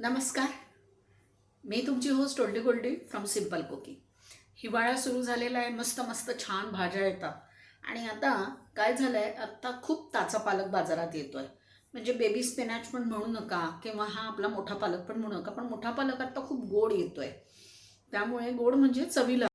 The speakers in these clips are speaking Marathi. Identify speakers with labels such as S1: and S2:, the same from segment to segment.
S1: नमस्कार. मी तुमची host Oldie Goldie from Simple Cooking हिवाळा सुरू झालेला आहे मस्त मस्त छान भाज्या येतात. आणि आता काय झालं आहे आत्ता खूप ताचा पालक बाजारात येतो आहे म्हणजे बेबी स्पिनॅच पण म्हणू नका किंवा हा आपला मोठा पालक पण म्हणू नका पण मोठा पालक आत्ता खूप गोड येतो आहे त्यामुळे गोड म्हणजे चवीला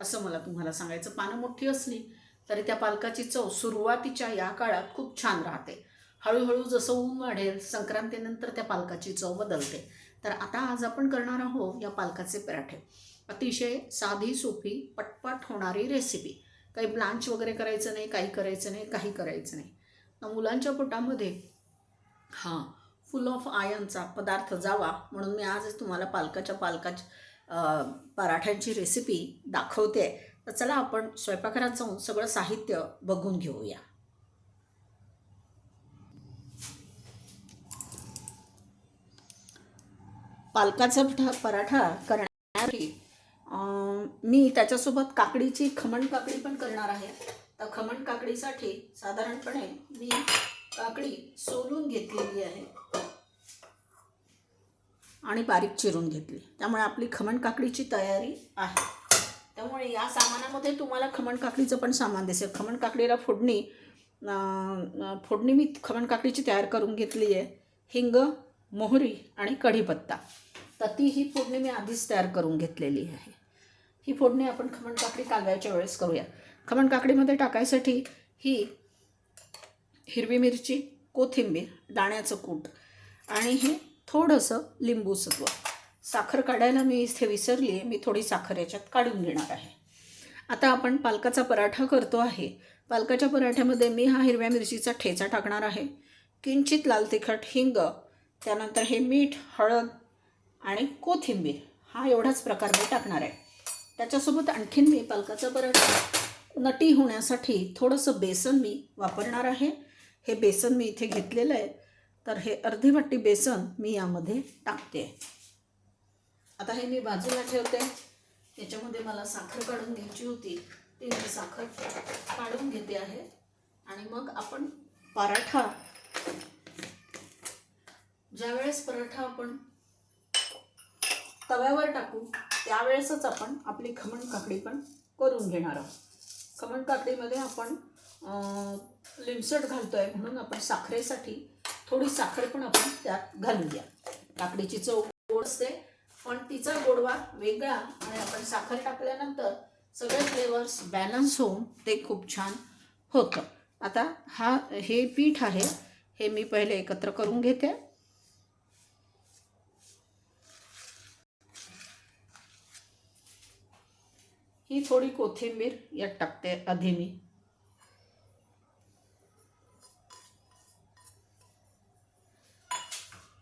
S1: असं मला तुम्हाला सांगायचं. पानं मोठी असली तरी त्या पालकाची चव सुरुवातीच्या या काळात खूप छान राहते. हळूहळू जसं ऊन वाढेल संक्रांतीनंतर त्या पालकाची चव बदलते. तर आता आज आपण करणार आहोत या पालकाचे पराठे. अतिशय साधी सोपी पटपट होणारी रेसिपी काही ब्लांच वगैरे करायचं नाही काही करायचं नाही काही करायचं नाही. मुलांच्या पोटामध्ये हां फुल ऑफ आयनचा पदार्थ जावा म्हणून मी आज तुम्हाला पालकाच्या पालकाच्या पराठ्यांची रेसिपी दाखवते. तर चला आपण स्वयंपाकघरात जाऊन सगळं साहित्य बघून घेऊया. पालकाचा पठा पराठा करण्यासाठी मी त्याच्यासोबत काकडीची खमण काकडी पण करणार आहे. तर खमण काकडीसाठी साधारणपणे मी काकडी सोलून घेतलेली आहे. आणि बारीक चिरून घेतली. त्यामुळे आपली खमण काकडीची तयारी आहे. त्यामुळे या सामानामध्ये तुम्हाला खमण काकडीचं पण सामान दिसेल. खमण काकडीला फोडणी फोडणी मी खमण काकडीची तयार करून घेतली आहे हिंग मोहरी आणि कढीपत्ता. तर ती ही फोडणी मी आधीच तयार करून घेतलेली आहे. ही फोडणी आपण खमण काकडी कालवायच्या वेळेस करूया. खमण काकडीमध्ये टाकायसाठी ही हिरवी मिरची कोथिंबीर दाण्याचं कूट आणि हे थोडंसं लिंबू सत्व. साखर काढायला मी इथे विसरली आहे मी थोडी साखर याच्यात काढून घेणार आहे. आता आपण पालकाचा पराठा करतो आहे. पालकाच्या पराठ्यामध्ये मी हा हिरव्या मिरचीचा ठेचा टाकणार आहे. किंचित लाल तिखट हिंग त्यानंतर हे मीठ हळद आणि कोथिंबीर हा एवढाच प्रकार मी टाकणार आहे. त्याच्यासोबत आणखीन मी पालकाचा पराठा नटी होण्यासाठी थोडंसं बेसन मी वापरणार आहे. हे बेसन मी इथे घेतलेलं आहे. तर हे अर्धी वाटी बेसन मी यामध्ये टाकते. आता हे मी बाजूला ठेवते. याच्यामध्ये मला साखर काढून घ्यायची होती. ती मी साखर काढून घेते आहे. आणि मग आपण पराठा ज्यावेळेस पराठा आपण तव्यावर टाकू त्यावेळेसच आपण आपली खमण काकडी पण करून घेणार आहोत. खमण काकडीमध्ये आपण लिमसट घालतो आहे म्हणून आपण साखरेसाठी थोडी साखर पण आपण त्यात घालूया काकडीची चव गोड असते पण तिचा गोडवा वेगळा आणि आपण साखर टाकल्यानंतर सगळे फ्लेवर्स बॅलन्स होऊन ते खूप छान होतं. आता हा हे पीठ आहे हे मी पहिले एकत्र करून घेते. ही थोडी कोथिंबीर यात टाकते आधी मी.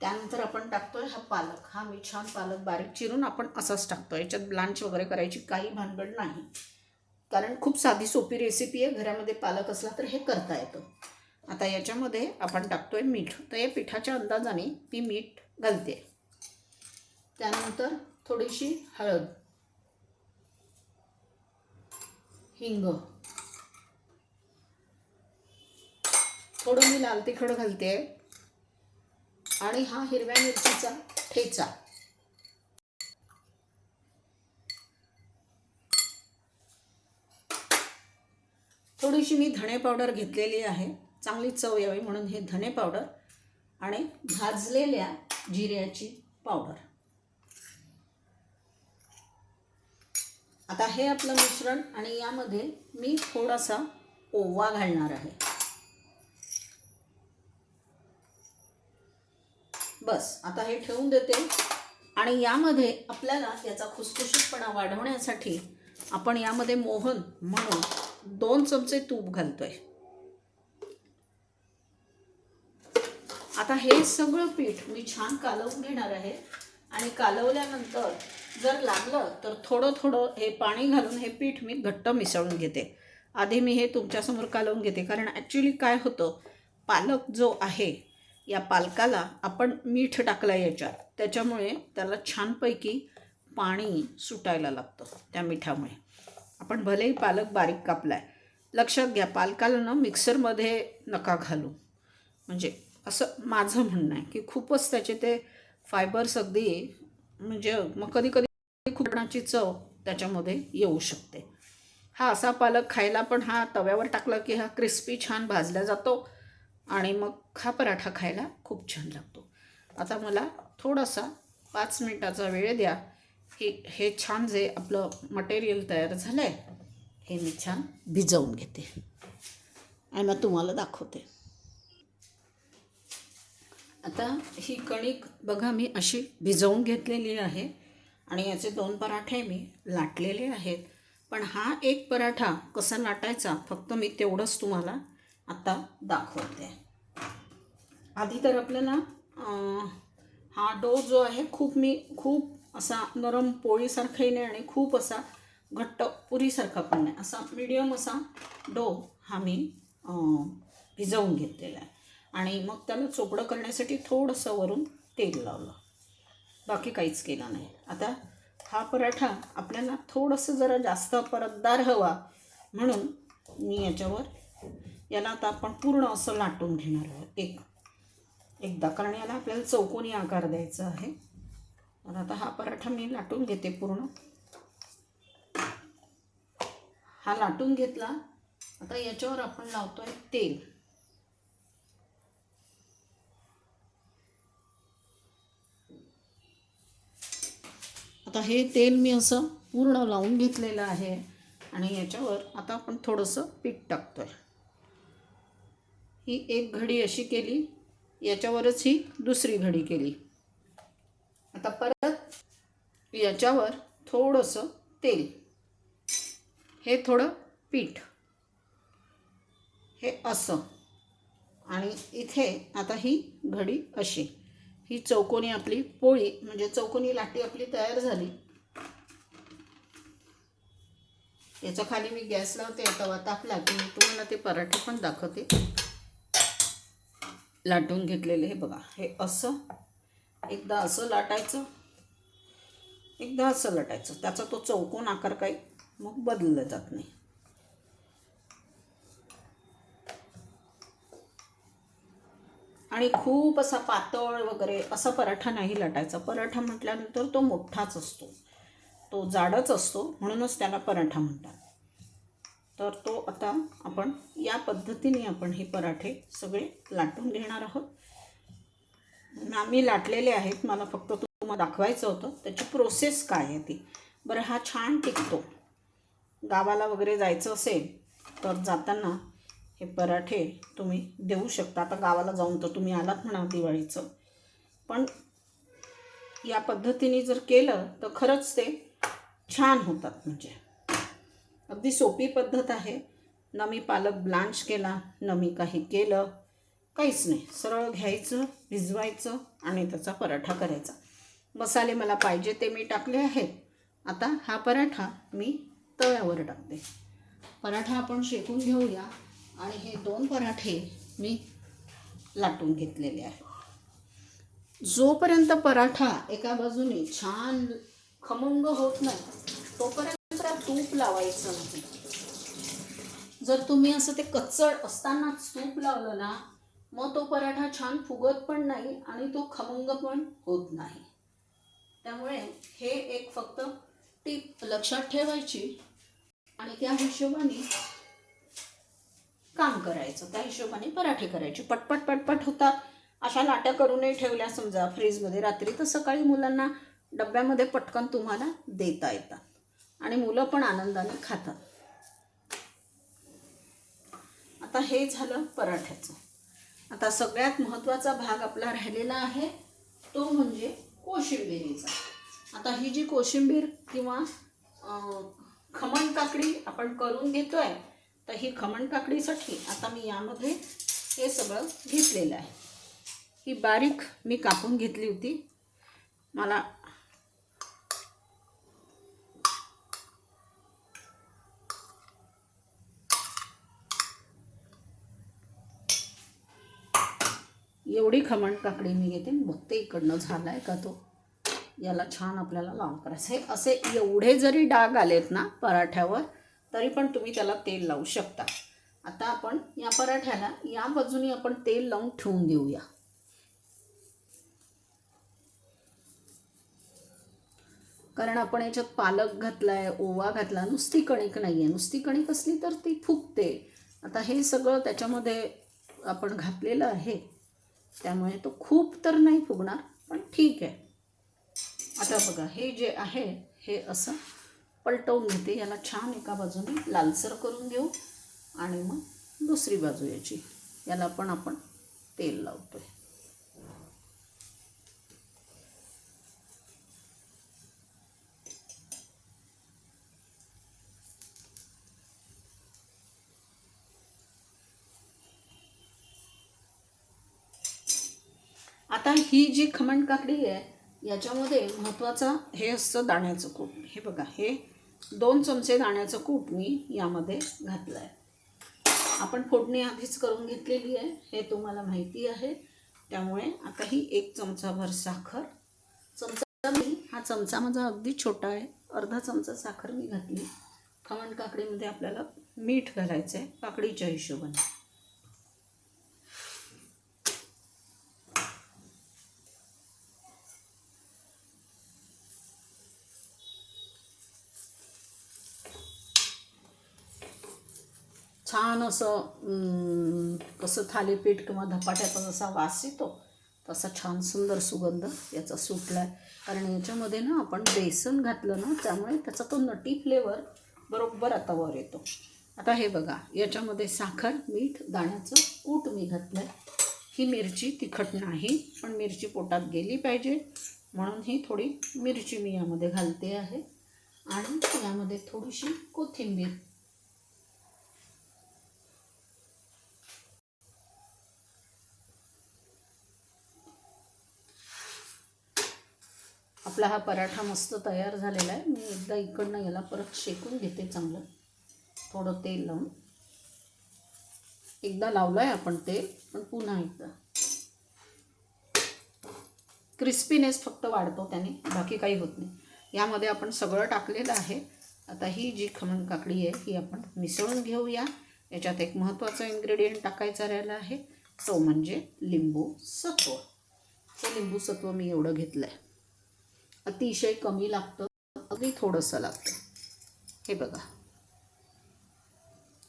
S1: त्यानंतर आपण टाकतोय हा पालक. हा मी छान पालक बारीक चिरून आपण असाच टाकतो याच्यात ब्लांच वगैरे करायची काही भानगड नाही. कारण खूप साधी सोपी रेसिपी आहे. घरामध्ये पालक असला तर हे करता येतं. आता याच्यामध्ये आपण टाकतोय मीठ. तर या पिठाच्या अंदाजाने मी मीठ घालते. त्यानंतर थोडीशी हळद. हिंग. थोडं मी लाल तिखट घालते. आणि हा हिरव्या मिरचीचा ठेचा. थोडीशी मी धणे पावडर घेतलेली आहे. चांगली चव यावी म्हणून हे धणे पावडर आणि भाजलेल्या जिऱ्याची पावडर. आता हे आपलं मिश्रण आणि यामध्ये मी थोडासा ओवा घालणार आहे. बस आता हे ठेवून देते. आणि यामध्ये आपल्याला याचा खुसखुशीतपणा वाढवण्यासाठी आपण यामध्ये मोहन म्हणून दोन चमचे तूप घालतोय. आता हे सगळं पीठ मी छान कालवून घेणार आहे. आणि कालवल्यानंतर जर लागलं तर थोडं थोडं हे पाणी घालून हे पीठ मी घट्ट मिसळून घेते. आधी मी हे तुमच्यासमोर कालवून घेते. कारण ॲक्च्युली काय होतं? पालक जो आहे या पालकाला आपण मीठ टाकलं याच्यात. त्याच्यामुळे त्याला छानपैकी पाणी सुटायला लागतं त्या मिठामुळे. आपण भलेही पालक बारीक कापला आहे लक्षात घ्या पालकाला ना मिक्सरमध्ये नका घालू. म्हणजे असं माझं म्हणणं आहे की खूपच त्याचे ते फायबर्स अगदी म्हणजे मग कधी कधी खुटणाची चव त्याच्यामध्ये येऊ शकते. हा असा पालक खायला पण हा तव्यावर टाकला की हा क्रिस्पी छान भाजला जातो आणि मग हा पराठा खायला खूप छान लागतो. आता मला थोडासा पाच मिनटाचा वेळ द्या. की हे छान जे आपलं मटेरियल तयार झालं आहे हे मी छान भिजवून घेते. आणि मग तुम्हाला दाखवते. आता ही कणिक बघा मी अशी भिजवून घेतलेली आहे. आणि याचे दोन पराठे मी लाटलेले आहेत. पण हा एक पराठा कसा लाटायचा फक्त मी तेवढंच तुम्हाला आता दाखवते. आधी तर आपल्याला हा डो जो आहे खूप मी खूप असा नरम पोळीसारखाही नाही आणि खूप असा घट्ट पुरीसारखा पण नाही. असा मीडियम असा डो हा मी भिजवून घेतलेला आहे. आणि मग त्याला चोपडं करण्यासाठी थोडंसं वरून तेल लावलं. बाकी काहीच केलं नाही. आता हा पराठा आपल्याला थोडंसं जरा जास्त परतदार हवा म्हणून मी याच्यावर याला आता आपण पूर्ण असं लाटून घेणार आहोत. एक एकदा कारण याला आपल्याला चौकोनी आकार द्यायचा आहे. तर आता हा पराठा मी लाटून घेते पूर्ण. हा लाटून घेतला. आता याच्यावर आपण लावतो आहे तेल. आता हे तेल मी असं पूर्ण लावून घेतलेलं आहे. आणि याच्यावर आता आपण थोडंसं पीठ टाकतो आहे ही एक घडी अशी केली याच्यावरच ही दुसरी घडी केली. आता परत याच्यावर थोडंसं तेल. हे थोडं पीठ. हे असं. आणि इथे आता ही घडी अशी. ही चौकोनी आपली पोळी म्हणजे चौकोनी लाटी आपली तयार झाली. याच्या खाली मी गॅस लावते तवा तापला की मी तुम्हाला ते पराठे पण दाखवते. लाटून घेतलेले हे बघा हे असं एकदा असं लाटायचं एकदा असं लाटायचं. त्याचा तो चौकोन आकार काही मग बदलला जात नाही. आणि खूप असा पातळ वगैरे असा पराठा नाही लाटायचा. पराठा म्हटल्यानंतर तो मोठाच असतो. तो जाडच असतो म्हणूनच त्याला पराठा म्हणतात. तर तो आता आपण या पद्धतीने आपण हे पराठे सगळे लाटून घेणार आहोत. आम्ही लाटलेले आहेत मला फक्त तुम्हाला दाखवायचं होतं त्याची प्रोसेस काय आहे ती. बरं हा छान टिकतो. गावाला वगैरे जायचं असेल तर जाताना हे पराठे तुम्ही देऊ शकता. आता गावाला जाऊन तर तुम्ही आलात म्हणा दिवाळीचं. पण या पद्धतीने जर केलं तर खरंच ते छान होतात म्हणजे. अगदी सोपी पद्धत आहे. ना मी पालक ब्लांच केला न मी काही केलं काहीच नाही. सरळ घ्यायचं भिजवायचं आणि त्याचा पराठा करायचा. मसाले मला पाहिजे ते मी टाकले आहेत. आता हा पराठा मी तव्यावर टाकते. पराठा आपण शेकून घेऊया. आणि हे दोन पराठे मी लाटून घेतलेले आहेत. जोपर्यंत पराठा एका बाजूने छान खमंग होत नाही तोपर्यंत तूप लावायचं नाही. जर तुम्ही असं ते कच्चड असतानाच तूप लावलं ना मग तो पराठा छान फुगत पण नाही आणि तो खमंग पण होत नाही. त्यामुळे हे एक फक्त टीप लक्षात ठेवायची. आणि त्या हिशोबाने काम करायचं त्या हिशोबाने पराठे करायचे. पटपट पटपट होतात अशा लाट्या करूनही ठेवल्या समजा फ्रीजमध्ये. रात्री तर सकाळी मुलांना डब्यामध्ये पटकन तुम्हाला देता येतात. आणि मुलं पण आनंदाने खातात. आता हे झालं पराठ्याचं. आता सगळ्यात महत्त्वाचा भाग आपला राहिलेला आहे तो म्हणजे कोशिंबिरीचा. आता ही जी कोशिंबीर किंवा अं, खमण काकडी आपण करून घेतोय तर ही खमण काकडीसाठी आता मी यामध्ये हे सगळं घेतलेलं आहे. ही बारीक मी कापून घेतली होती. मला एवढी खमण काकडी मी घेते. बघते इकडनं झाला आहे का तो. याला छान आपल्याला लावून करायचं हे असे एवढे जरी डाग आलेत ना पराठ्यावर तरी पण तुम्ही त्याला तेल लावू शकता. आता आपण या पराठ्याला या बाजूनी आपण तेल लावून ठेवून देऊया. कारण आपण याच्यात पालक घातला आहे ओवा घातला नुसती कणिक नाही आहे नुसती कणिक असली तर ती फुगते. आता हे सगळं त्याच्यामध्ये आपण घातलेलं आहे. त्यामुळे तो खूप तर नाही फुगणार पण ठीक आहे. आता बघा हे जे आहे हे असं पलटवून घेते. याला छान एका बाजूने लालसर करून घेऊ आणि मग दुसरी बाजू याची. याला पण आपण तेल लावतोय. आता ही जी खमण काकडी आहे याच्यामध्ये महत्त्वाचा हे असतं दाण्याचं कूट. हे बघा हे दोन चमचे दाण्याचं कूट मी यामध्ये घातलं आहे आपण फोडणी आधीच करून घेतलेली आहे हे तुम्हाला माहिती आहे. त्यामुळे आता ही एक चमचाभर साखर. चमचा मी हा चमचा माझा अगदी छोटा आहे. अर्धा चमचा साखर मी घातली. खमण काकडीमध्ये आपल्याला मीठ घालायचं आहे काकडीच्या हिशोबाने. छान असं कसं थालीपीठ किंवा धपाट्याचा जसा वास येतो तसा छान सुंदर सुगंध याचा सुटला आहे कारण याच्यामध्ये ना आपण बेसन घातलं ना त्यामुळे त्याचा तो नटी फ्लेवर बरोबर आता वर येतो. आता हे बघा याच्यामध्ये साखर मीठ दाण्याचं कूट मी घातलं आहे ही मिरची तिखट नाही पण मिरची पोटात गेली पाहिजे. म्हणून ही थोडी मिरची मी यामध्ये घालते आहे. आणि यामध्ये थोडीशी कोथिंबीर. आपला हा पराठा मस्त तयार झालेला आहे. मी एकदा इकडनं याला परत शेकून घेते चांगलं. थोडं तेल लावून. एकदा लावलं आहे आपण तेल पण पुन्हा एकदा. क्रिस्पीनेस फक्त वाढतो त्याने बाकी काही होत नाही. यामध्ये आपण सगळं टाकलेलं आहे. आता ही जी खमण काकडी आहे ही आपण मिसळून घेऊया. याच्यात एक महत्त्वाचा इन्ग्रेडियंट टाकायचा राहिला आहे. तो म्हणजे लिंबू सत्व. हे लिंबू सत्व मी एवढं घेतलं आहे अतिशय कमी लागतं. अगदी थोडंसं लागतं. हे बघा.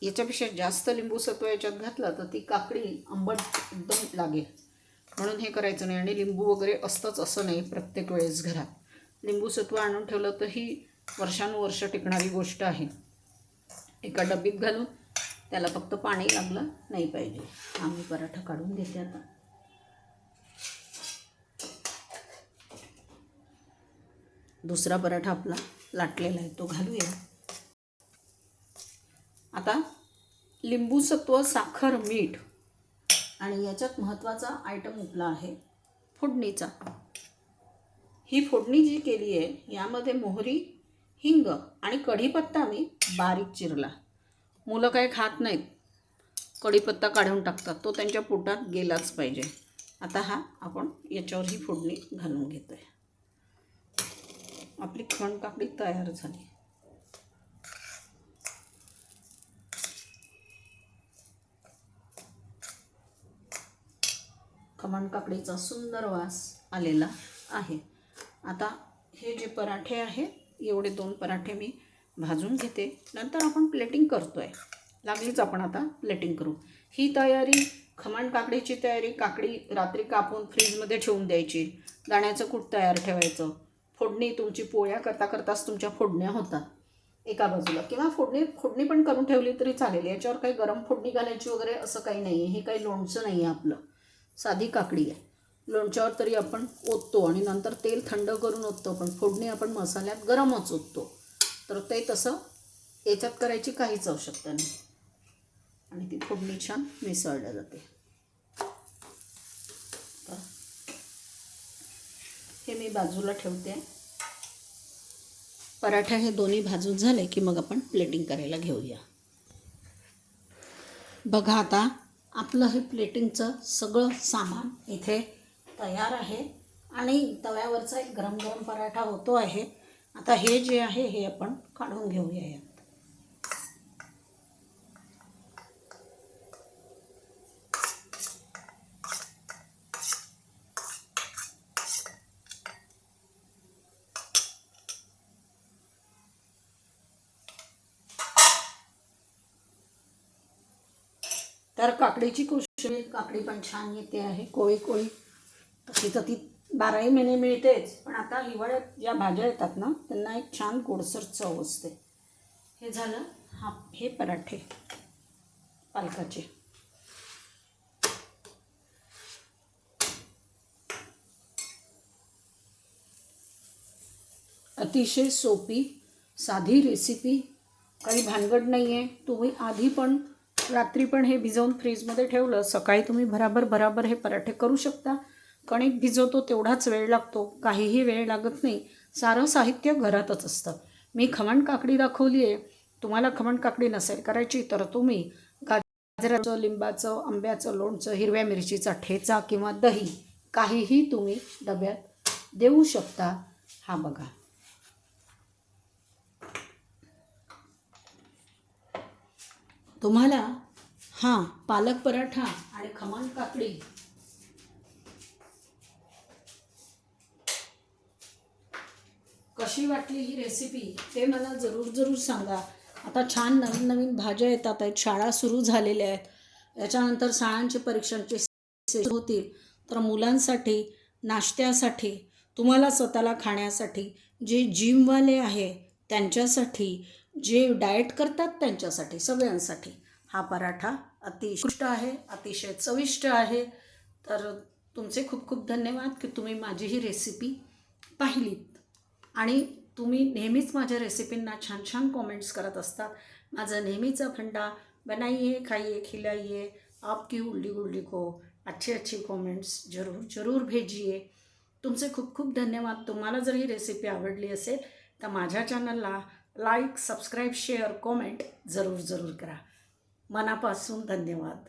S1: याच्यापेक्षा जास्त लिंबूसत्व याच्यात घातलं तर ती काकडी आंबट एकदम लागेल. म्हणून हे करायचं नाही आणि लिंबू वगैरे असतंच असं नाही प्रत्येक वेळेस घरात. लिंबूसत्व आणून ठेवलं तर ही वर्षानुवर्ष टिकणारी गोष्ट आहे. एका डबीत घालून त्याला फक्त पाणी लागलं नाही पाहिजे. आम्ही पराठा काढून घेते आता. दुसरा पराठा आपला लाटलेला आहे तो घालूया. आता लिंबू सत्व साखर मीठ आणि याच्यात महत्त्वाचा आयटम उठला आहे फोडणीचा. ही फोडणी जी केली आहे यामध्ये मोहरी हिंग आणि कढीपत्ता मी बारीक चिरला. मुलं काही खात नाहीत. कढीपत्ता काढून टाकतात. तो त्यांच्या पोटात गेलाच पाहिजे. आता हा आपण याच्यावर ही फोडणी घालून घेतो आहे आपली खणकाकडी तयार झाली. खमण काकडीचा सुंदर वास आलेला आहे. आता हे जे पराठे आहे एवढे दोन पराठे मी भाजून घेते. नंतर आपण प्लेटिंग करतो आहे लागलीच आपण आता प्लेटिंग करू. ही तयारी खमण काकडीची तयारी काकडी रात्री कापून फ्रीजमध्ये ठेवून द्यायची. दाण्याचं कूट तयार ठेवायचं. फोडणी तुमची पोळ्या करता करताच तुमच्या फोडण्या होतात. एका बाजूला. किंवा फोडणी फोडणी पण करून ठेवली तरी चालेल. याच्यावर काही गरम फोडणी घालायची वगैरे असं काही नाही आहे हे काही लोणचं नाही आहे आपलं. साधी काकडी आहे. लोणच्यावर तरी आपण ओततो आणि नंतर तेल थंड करून ओततो. पण फोडणी आपण मसाल्यात गरमच ओततो. तर ते तसं याच्यात करायची काहीच आवश्यकता नाही. आणि ती फोडणी छान मिसळल्या जाते तर हे मी बाजूला ठेवते. पराठा हे दोन्ही भाजून झाले की मग आपण प्लेटिंग करायला घेऊया. बघा आता आपलं हे प्लेटिंगचं सगळं सामान इथे तयार आहे आणि तव्यावरचा एक गरम गरम पराठा होतो आहे. आता हे जे आहे हे आपण काढून घेऊया तर काकडीची कोशिंबीर काकडी पण छान येते आहे कोळी कोळी. तशी तर ती बाराही महिने मिळतेच पण आता हिवाळ्यात ज्या भाज्या येतात ना त्यांना एक छान गोडसर चव असते. हे झालं हा हे पराठे पालकाचे. अतिशय सोपी साधी रेसिपी काही भानगड नाही आहे तुम्ही आधी पण रात्री पण हे भिजवून फ्रीजमध्ये ठेवलं सकाळी तुम्ही भराभर भराभर हे पराठे करू शकता. कणिक भिजवतो तेवढाच वेळ लागतो काहीही वेळ लागत नाही. सारं साहित्य घरातच असतं. मी खमण काकडी दाखवली आहे तुम्हाला खमण काकडी नसेल करायची तर तुम्ही गाजराचं लिंबाचं आंब्याचं लोणचं हिरव्या मिरचीचा ठेचा किंवा दही काहीही तुम्ही डब्यात देऊ शकता. हा बघा. तुम्हाला हां पालक पराठा आणि खमण काकडी. कशी वाटली ही रेसिपी ते मला जरूर जरूर सांगा. आता छान नवीन नवीन भाज्या येतात आहेत शाळा सुरू झालेल्या आहेत. याच्यानंतर शाळांचे परीक्षांचे होतील तर मुलांसाठी नाश्त्यासाठी तुम्हाला स्वतःला खाण्यासाठी जे जिमवाले आहे त्यांच्यासाठी जे डाएट करतात त्यांच्यासाठी सगळ्यांसाठी. हा पराठा अतिशय आहे अतिशय चविष्ट आहे. तर तुमचे खूप खूप धन्यवाद की तुम्ही माझी ही रेसिपी पाहिलीत आणि तुम्ही नेहमीच माझ्या रेसिपींना छान छान कॉमेंट्स करत असतात. माझा नेहमीचा फंडा बनाइए खाइए खिलाइए. आपकी उल्डी गुल्डी को अच्छी अच्छी कॉमेंट्स जरूर जरूर भेजिए. तुमचे खूप खूप धन्यवाद. तुम्हाला जर ही रेसिपी आवडली असेल तर माझ्या चॅनलला लाईक सबस्क्राईब शेअर कॉमेंट जरूर जरूर करा. मनापासून धन्यवाद.